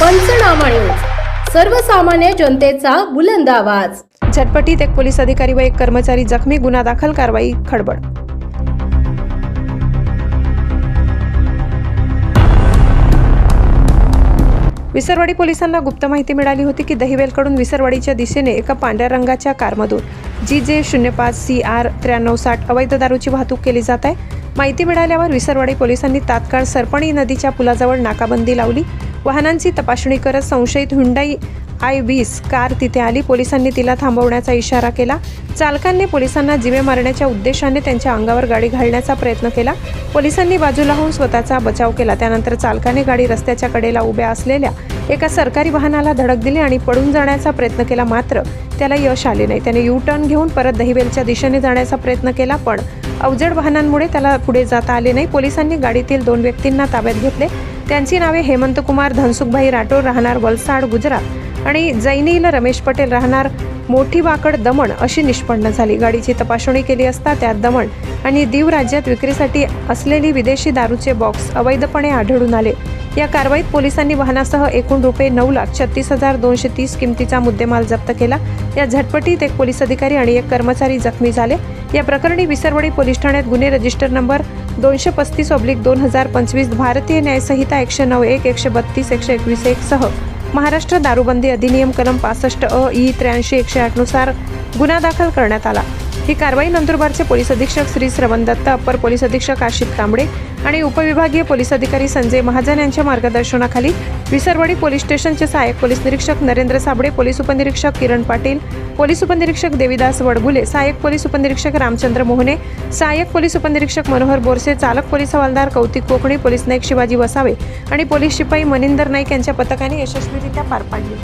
पंचनामा न्यूज सर्वसामान्य जनतेचा बुलंद आवाज. झटपटीत एक पोलीस अधिकारी व एक कर्मचारी जखमी गुन्हा दाखल कारवाई खडबड. विसरवाडी पोलिसांना गुप्त माहिती मिळाली होती की दहिवेलकडून विसरवाडीच्या दिशेने एका पांढऱ्या रंगाच्या कारमधून जी जे शून्य पाच सी आर त्र्याण्णव साठ अवैध दारूची वाहतूक केली जात आहे. माहिती मिळाल्यावर विसरवाडी पोलिसांनी तात्काळ सरपणी नदीच्या पुलाजवळ नाकाबंदी लावली. वाहनांची तपासणी करत संशयित हुंडाई आय वीस कार तिथे आली. पोलिसांनी तिला थांबवण्याचा इशारा केला. चालकांनी पोलिसांना जिवे मारण्याच्या उद्देशाने त्यांच्या अंगावर गाडी घालण्याचा प्रयत्न केला. पोलिसांनी बाजूला होऊन स्वतःचा बचाव केला. त्यानंतर चालकाने गाडी रस्त्याच्या कडेला उभ्या असलेल्या एका सरकारी वाहनाला धडक दिली आणि पळून जाण्याचा प्रयत्न केला. मात्र त्याला यश आले नाही. त्याने यू टर्न घेऊन परत दहिवेलच्या दिशेने जाण्याचा प्रयत्न केला पण अवजड वाहनांमुळे त्याला पुढे जाता आले नाही. पोलिसांनी गाडीतील दोन व्यक्तींना ताब्यात घेतले. त्यांची नावे हेमंत कुमार धनसुखभाई राठोड राहणार वलसाड गुजरात. आणि जैनील रमेश पटेल राहणार मोठी वाकड दमण अशी निष्पन्न झाली. गाडीची तपासणी केली असता त्यात दमण आणि दीव राज्यात विक्रीसाठी असलेली विदेशी दारूचे बॉक्स अवैधपणे आढळून आले. या कारवाईत पोलिसांनी वाहनासह एकूण रुपये नऊ लाख छत्तीस हजार दोनशे तीस किमतीचा मुद्देमाल जप्त केला. या झटपटीत एक पोलीस अधिकारी आणि एक कर्मचारी जखमी झाले. या प्रकरणी विसरवडी पोलीस ठाण्यात गुन्हे रजिस्टर नंबर दोनशे पस्तीस ऑब्लिक दोन हजार पंचवीस भारतीय न्यायसंहिता एकशे नऊ एक एकशे बत्तीस एकशे एकवीस एक सह महाराष्ट्र दारूबंदी अधिनियम कलम पासष्ट अ ई त्र्याऐंशी एकशे आठनुसार गुन्हा दाखल करण्यात आला. ही कारवाई नंदुरबारचे पोलीस अधीक्षक श्री श्रवण दत्त अप्पर पोलीस अधीक्षक आशित तांबडे आणि उपविभागीय पोलीस अधिकारी संजय महाजन यांच्या मार्गदर्शनाखाली विसरवाडी पोलीस स्टेशनचे सहाय्यक पोलीस निरीक्षक नरेंद्र साबळे पोलीस उपनिरीक्षक किरण पाटील पोलीस उपनिरीक्षक देविदास वडगुले सहाय्यक पोलीस उपनिरीक्षक रामचंद्र मोहने सहाय्यक पोलीस उपनिरीक्षक मनोहर बोरसे चालक पोलीस हवालदार कौतिक कोकणी पोलीस नाईक शिवाजी वसावे आणि पोलीस शिपाई मनिंदर नाईक यांच्या पथकाने यशस्वीरित्या पार पाडली.